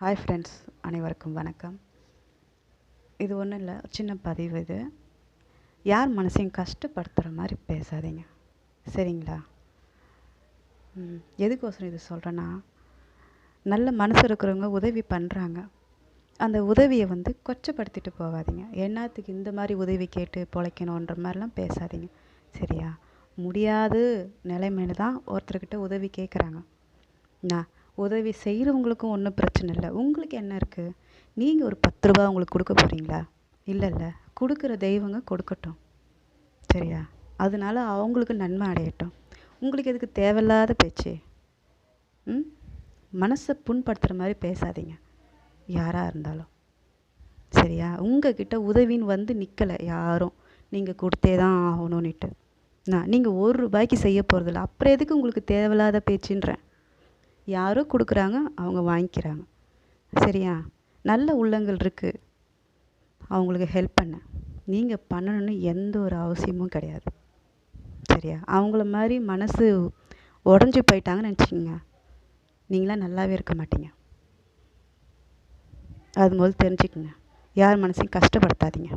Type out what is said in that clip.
Hi friends அனைவருக்கும் வணக்கம். இது ஒன்றும் இல்லை சின்ன பதிவு இது. யார் மனசையும் கஷ்டப்படுத்துகிற மாதிரி பேசாதீங்க. சரிங்களா? ம், எதுக்கோசரம் இது சொல்கிறேன்னா நல்ல மனசு இருக்கிறவங்க உதவி பண்ணுறாங்க அந்த உதவியை வந்து கொச்சப்படுத்திட்டு போகாதீங்க. என்னத்துக்கு இந்த மாதிரி உதவி கேட்டு பொழைக்கணுன்ற மாதிரிலாம் பேசாதீங்க. சரியா? முடியாது நிலைமையில தான் ஒருத்தர்கிட்ட உதவி கேட்குறாங்க நான் உதவி செய்கிறவங்களுக்கும் ஒன்றும் பிரச்சனை இல்லை. உங்களுக்கு என்ன இருக்குது நீங்கள் ஒரு பத்து ரூபா அவங்களுக்கு கொடுக்க போகிறீங்களா இல்லை இல்லை. கொடுக்குற தெய்வங்க கொடுக்கட்டும். சரியா? அதனால அவங்களுக்கு நன்மை அடையட்டும். உங்களுக்கு எதுக்கு தேவையில்லாத பேச்சு? ம்? மனசை புண்படுத்துகிற மாதிரி பேசாதீங்க. யாராக இருந்தாலும். சரியா? உங்ககிட்ட உதவின்னு வந்து நிற்கலை யாரும். நீங்கள் கொடுத்தே தான் ஆகணும்னுட்டு. நான் நீங்கள் ஒரு ரூபாய்க்கு செய்ய போகிறதில்ல அப்புறம் எதுக்கு உங்களுக்கு தேவையில்லாத பேச்சுன்றேன்? யாரோ கொடுக்குறாங்க அவங்க வாங்கிக்கிறாங்க. சரியா? நல்ல உள்ளங்கள் இருக்குது அவங்களுக்கு ஹெல்ப் பண்ண. நீங்கள் பண்ணணும்னு எந்த ஒரு அவசியமும் கிடையாது. சரியா? அவங்கள மாதிரி மனசு உடஞ்சி போயிட்டாங்கன்னு நினச்சிக்கோங்க. நீங்களாம் நல்லாவே இருக்க மாட்டீங்க. அது முதல் தெரிஞ்சுக்குங்க. யார் மனசையும் கஷ்டப்படுத்தாதீங்க.